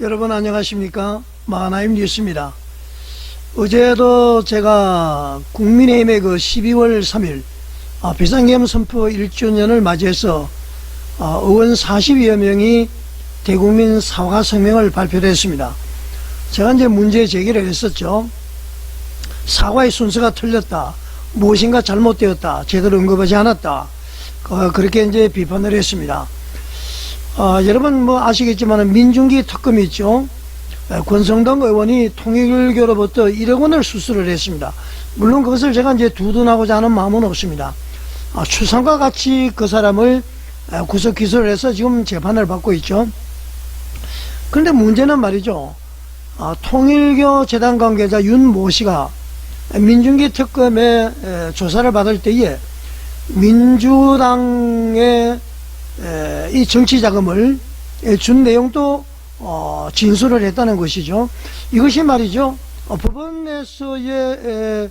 여러분 안녕하십니까? 마하나임 뉴스입니다. 어제도 제가 국민의힘의 그 12월 3일 아, 비상계엄 선포 1주년을 맞이해서 아, 의원 40여 명이 대국민 사과 성명을 발표했습니다. 제가 이제 문제 제기를 했었죠. 사과의 순서가 틀렸다. 무엇인가 잘못되었다. 제대로 언급하지 않았다. 어, 그렇게 이제 비판을 했습니다 어, 여러분 뭐 아시겠지만 민중기 특검이 있죠. 에, 권성동 의원이 통일교로부터 1억 원을 수수를 했습니다. 물론 그것을 제가 이제 두둔하고자 하는 마음은 없습니다. 아, 추상과 같이 그 사람을 에, 구속 기소를 해서 지금 재판을 받고 있죠. 그런데 문제는 말이죠. 아, 통일교 재단 관계자 윤모 씨가 민중기 특검에 에, 조사를 받을 때에 민주당의 에, 이 정치 자금을 에, 준 내용도 어, 진술을 했다는 것이죠. 이것이 말이죠. 어, 법원에서의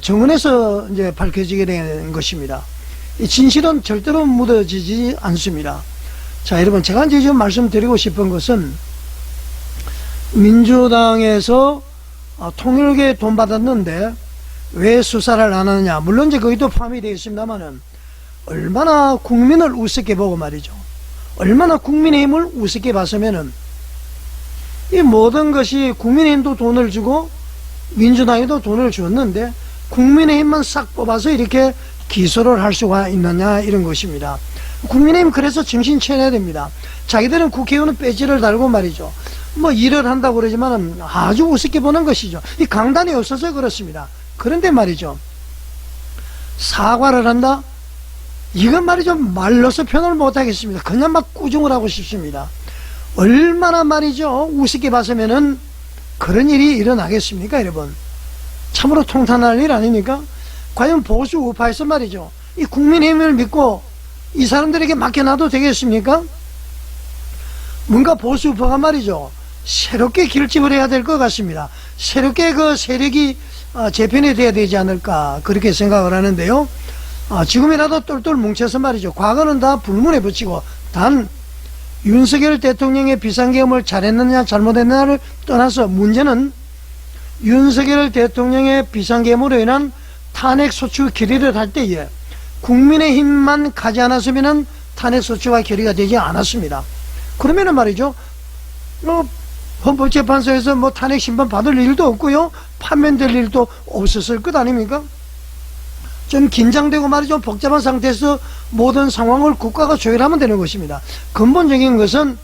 정원에서 이제 밝혀지게 된 것입니다. 이 진실은 절대로 묻어지지 않습니다. 자, 여러분, 제가 이제 좀 말씀드리고 싶은 것은 민주당에서 어, 통일교에 돈 받았는데 왜 수사를 안 하느냐. 물론 이제 거기도 포함이 되어 있습니다만은 얼마나 국민을 우습게 보고 말이죠. 얼마나 국민의힘을 우습게 봤으면은 이 모든 것이 국민의힘도 돈을 주고 민주당에도 돈을 줬는데 국민의힘만 싹 뽑아서 이렇게 기소를 할 수가 있느냐 이런 것입니다. 국민의힘 그래서 정신 차려야 됩니다. 자기들은 국회의원은 배지를 달고 말이죠. 뭐 일을 한다고 그러지만 아주 우습게 보는 것이죠. 이 강단이 없어서 그렇습니다. 그런데 말이죠. 사과를 한다? 이건 말이죠. 말로서 표현을 못하겠습니다. 그냥 막 꾸중을 하고 싶습니다. 얼마나 말이죠. 우습게 봤으면은 그런 일이 일어나겠습니까, 여러분? 참으로 통탄할 일 아닙니까? 과연 보수 우파에서 말이죠. 이 국민의힘을 믿고 이 사람들에게 맡겨놔도 되겠습니까? 뭔가 보수 우파가 말이죠. 새롭게 결집을 해야 될 것 같습니다. 새롭게 그 세력이 어, 재편이 돼야 되지 않을까 그렇게 생각을 하는데요. 아, 지금이라도 똘똘 뭉쳐서 말이죠. 과거는 다 불문에 붙이고 단 윤석열 대통령의 비상계엄을 잘했느냐 잘못했느냐를 떠나서 문제는 윤석열 대통령의 비상계엄으로 인한 탄핵소추 결의를 할 때에 국민의 힘만 가지 않았으면 탄핵소추가 결의가 되지 않았습니다. 그러면 은 말이죠. 뭐 헌법재판소에서 뭐 탄핵 심판 받을 일도 없고요. 판면될 일도 없었을 것 아닙니까? 좀 긴장되고 말이죠. 복잡한 상태에서 모든 상황을 국가가 조율하면 되는 것입니다. 근본적인 것은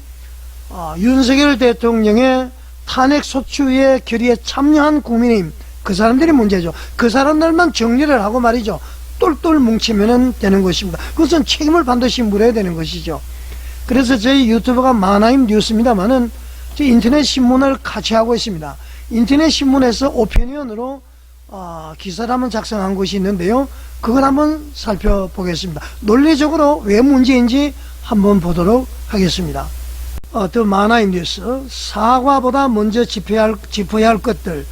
어, 윤석열 대통령의 탄핵 소추의 결의에 참여한 국민의힘 그 사람들이 문제죠. 그 사람들만 정리를 하고 말이죠. 똘똘 뭉치면 되는 것입니다. 그것은 책임을 반드시 물어야 되는 것이죠. 그래서 저희 유튜브가 마나임 뉴스입니다만은 저 인터넷 신문을 같이 하고 있습니다. 인터넷 신문에서 오피니언으로 어, 기사를 한번 작성한 것이 있는데요. 그걸 한번 살펴보겠습니다. 논리적으로 왜 문제인지 한번 보도록 하겠습니다. 어, 더 마나임 뉴스 사과보다 먼저 짚어야 할, 짚어야 할 것들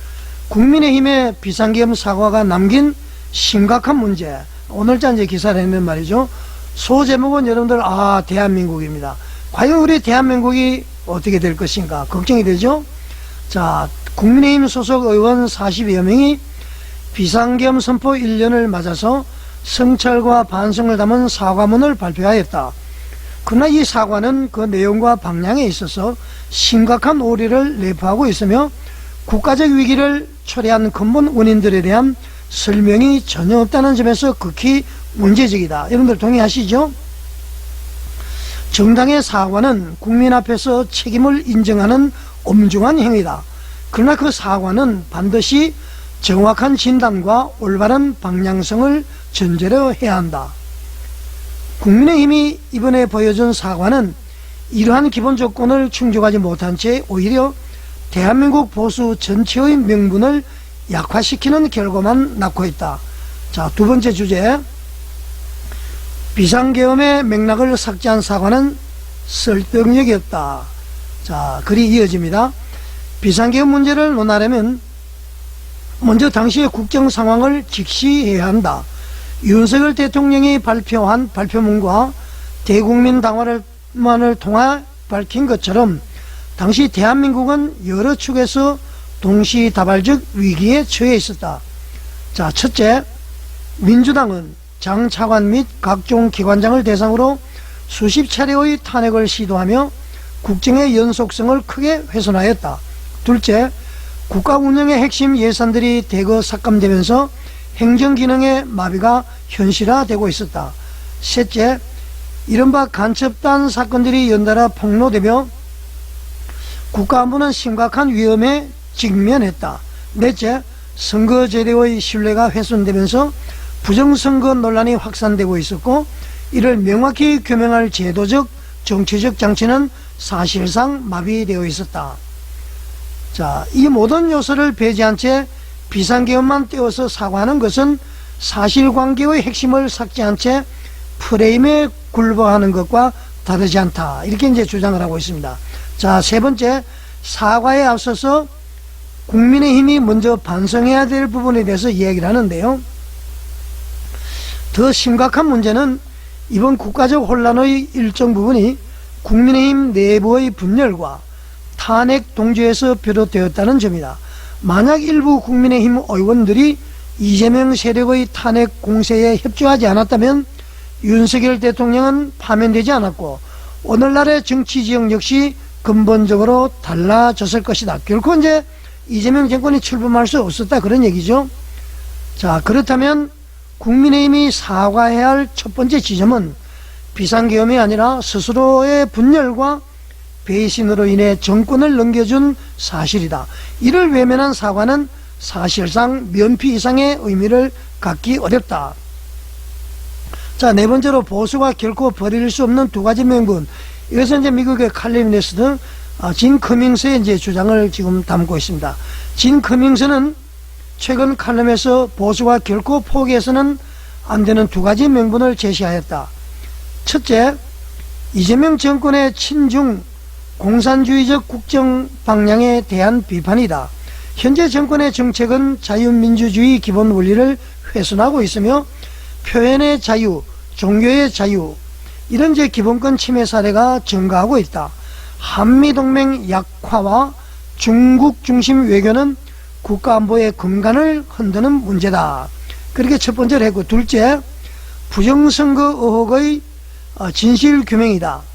국민의힘의 비상계엄 사과가 남긴 심각한 문제 오늘자 이제 기사를 했는 말이죠. 소제목은 여러분들 아 대한민국입니다. 과연 우리 대한민국이 어떻게 될 것인가 걱정이 되죠. 자 국민의힘 소속 의원 40여 명이 비상계엄 선포 1년을 맞아서 성찰과 반성을 담은 사과문을 발표하였다. 그러나 이 사과는 그 내용과 방향에 있어서 심각한 오류를 내포하고 있으며 국가적 위기를 초래한 근본 원인들에 대한 설명이 전혀 없다는 점에서 극히 문제적이다. 여러분들 동의하시죠? 정당의 사과는 국민 앞에서 책임을 인정하는 엄중한 행위다. 그러나 그 사과는 반드시 정확한 진단과 올바른 방향성을 전제로 해야 한다. 국민의힘이 이번에 보여준 사과는 이러한 기본 조건을 충족하지 못한 채 오히려 대한민국 보수 전체의 명분을 약화시키는 결과만 낳고 있다. 자, 두 번째 주제. 비상계엄의 맥락을 삭제한 사과는 설득력이 없다. 자, 글이 이어집니다. 비상계엄 문제를 논하려면 먼저 당시의 국정 상황을 직시해야 한다. 윤석열 대통령이 발표한 발표문과 대국민 당화를 만을 통해 밝힌 것처럼 당시 대한민국은 여러 축에서 동시다발적 위기에 처해 있었다. 자, 첫째, 민주당은 장 차관 및 각종 기관장을 대상으로 수십 차례의 탄핵을 시도하며 국정의 연속성을 크게 훼손하였다. 둘째, 국가 운영의 핵심 예산들이 대거 삭감되면서 행정 기능의 마비가 현실화되고 있었다. 셋째, 이른바 간첩단 사건들이 연달아 폭로되며 국가안보는 심각한 위험에 직면했다. 넷째, 선거 제도의 신뢰가 훼손되면서 부정선거 논란이 확산되고 있었고 이를 명확히 규명할 제도적 정치적 장치는 사실상 마비되어 있었다. 자, 이 모든 요소를 배제한 채 비상계엄만 떼어서 사과하는 것은 사실관계의 핵심을 삭제한 채 프레임에 굴복하는 것과 다르지 않다. 이렇게 이제 주장을 하고 있습니다. 자, 세 번째, 사과에 앞서서 국민의힘이 먼저 반성해야 될 부분에 대해서 이야기를 하는데요. 더 심각한 문제는 이번 국가적 혼란의 일정 부분이 국민의힘 내부의 분열과 탄핵 동조에서 비롯되었다는 점이다. 만약 일부 국민의힘 의원들이 이재명 세력의 탄핵 공세에 협조하지 않았다면 윤석열 대통령은 파면되지 않았고 오늘날의 정치 지형 역시 근본적으로 달라졌을 것이다. 결코 이제 이재명 정권이 출범할 수 없었다 그런 얘기죠. 자 그렇다면 국민의힘이 사과해야 할 첫 번째 지점은 비상계엄이 아니라 스스로의 분열과 배신으로 인해 정권을 넘겨준 사실이다. 이를 외면한 사과는 사실상 면피 이상의 의미를 갖기 어렵다. 자, 네 번째로 보수가 결코 버릴 수 없는 두 가지 명분. 이것은 이제 미국의 칼럼니스트 아, 진 커밍스의 이제 주장을 지금 담고 있습니다. 진 커밍스는 최근 칼럼에서 보수가 결코 포기해서는 안 되는 두 가지 명분을 제시하였다. 첫째, 이재명 정권의 친중 공산주의적 국정 방향에 대한 비판이다. 현재 정권의 정책은 자유민주주의 기본 원리를 훼손하고 있으며 표현의 자유, 종교의 자유 이런 제 기본권 침해 사례가 증가하고 있다. 한미동맹 약화와 중국 중심 외교는 국가안보의 근간을 흔드는 문제다. 그렇게 첫 번째로 했고 둘째 부정선거 의혹의 어, 진실 규명이다.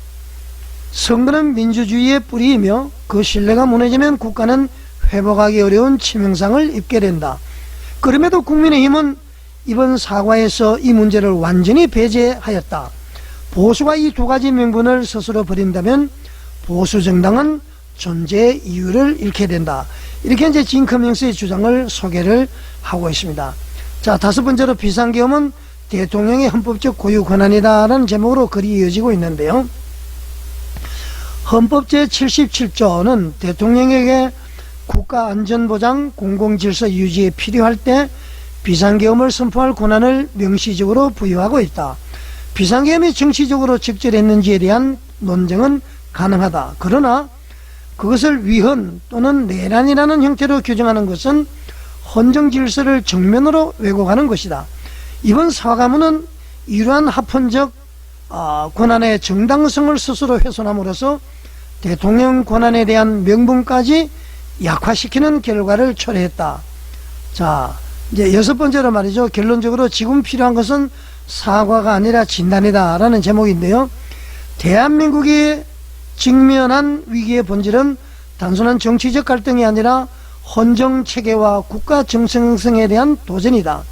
선거는 민주주의의 뿌리이며 그 신뢰가 무너지면 국가는 회복하기 어려운 치명상을 입게 된다. 그럼에도 국민의힘은 이번 사과에서 이 문제를 완전히 배제하였다. 보수가 이 두 가지 명분을 스스로 버린다면 보수 정당은 존재 이유를 잃게 된다. 이렇게 이제 징커밍스의 주장을 소개를 하고 있습니다. 자, 다섯 번째로 비상계엄은 대통령의 헌법적 고유 권한이다라는 제목으로 글이 이어지고 있는데요. 헌법 제77조는 대통령에게 국가안전보장 공공질서 유지에 필요할 때 비상계엄을 선포할 권한을 명시적으로 부여하고 있다. 비상계엄이 정치적으로 적절했는지에 대한 논쟁은 가능하다. 그러나 그것을 위헌 또는 내란이라는 형태로 규정하는 것은 헌정 질서를 정면으로 왜곡하는 것이다. 이번 사과문은 이러한 합헌적 어, 권한의 정당성을 스스로 훼손함으로써 대통령 권한에 대한 명분까지 약화시키는 결과를 초래했다. 자, 이제 여섯 번째로 말이죠. 결론적으로 지금 필요한 것은 사과가 아니라 진단이다. 라는 제목인데요. 대한민국이 직면한 위기의 본질은 단순한 정치적 갈등이 아니라 헌정 체계와 국가 정성성에 대한 도전이다.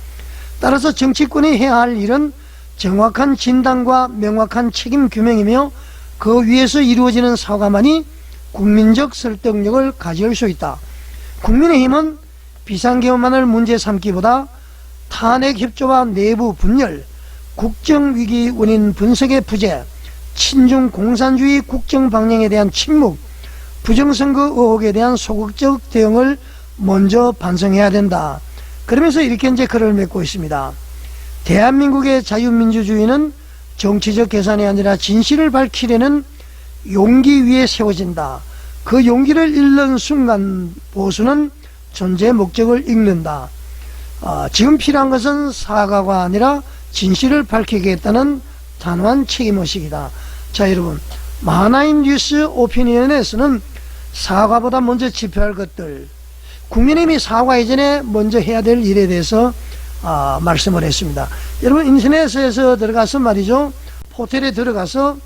따라서 정치권이 해야 할 일은 정확한 진단과 명확한 책임 규명이며 그 위에서 이루어지는 사과만이 국민적 설득력을 가질 수 있다. 국민의힘은 비상계엄만을 문제 삼기보다 탄핵 협조와 내부 분열, 국정위기 원인 분석의 부재, 친중 공산주의 국정 방향에 대한 침묵, 부정선거 의혹에 대한 소극적 대응을 먼저 반성해야 된다. 그러면서 이렇게 이제 글을 맺고 있습니다. 대한민국의 자유민주주의는 정치적 계산이 아니라 진실을 밝히려는 용기 위에 세워진다. 그 용기를 잃는 순간 보수는 존재 목적을 잃는다. 어, 지금 필요한 것은 사과가 아니라 진실을 밝히겠다는 단호한 책임의식이다. 자 여러분 마하나임 뉴스 오피니언에서는 사과보다 먼저 집회할 것들, 국민의힘이 사과 이전에 먼저 해야 될 일에 대해서 아, 말씀을 했습니다. 여러분 인터넷에서 들어가서 말이죠. 호텔에 들어가서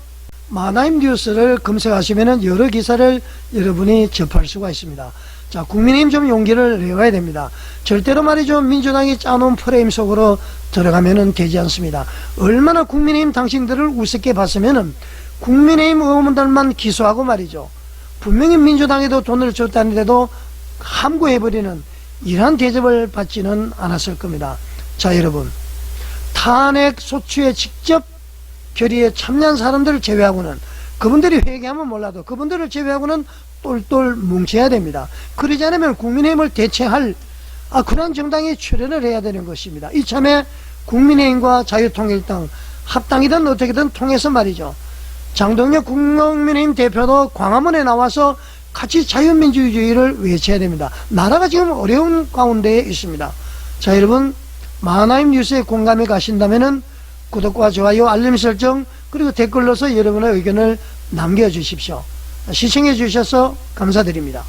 마나임 뉴스를 검색하시면 여러 기사를 여러분이 접할 수가 있습니다. 자, 국민의힘 좀 용기를 내봐야 됩니다. 절대로 말이죠. 민주당이 짜놓은 프레임 속으로 들어가면은 되지 않습니다. 얼마나 국민의힘 당신들을 우습게 봤으면은 국민의힘 의원들만 기소하고 말이죠. 분명히 민주당에도 돈을 줬다는데도 함구해버리는 이러한 대접을 받지는 않았을 겁니다. 자, 여러분. 탄핵 소추에 직접 결의에 참여한 사람들을 제외하고는 그분들이 회개하면 몰라도 그분들을 제외하고는 똘똘 뭉쳐야 됩니다. 그러지 않으면 국민의힘을 대체할 아, 그런 정당이 출연을 해야 되는 것입니다. 이참에 국민의힘과 자유통일당 합당이든 어떻게든 통해서 말이죠. 장동혁 국민의힘 대표도 광화문에 나와서 같이 자유민주주의를 외쳐야 됩니다. 나라가 지금 어려운 가운데에 있습니다. 자, 여러분, 마하나임 뉴스에 공감이 가신다면은 구독과 좋아요, 알림 설정, 그리고 댓글로서 여러분의 의견을 남겨주십시오. 시청해 주셔서 감사드립니다.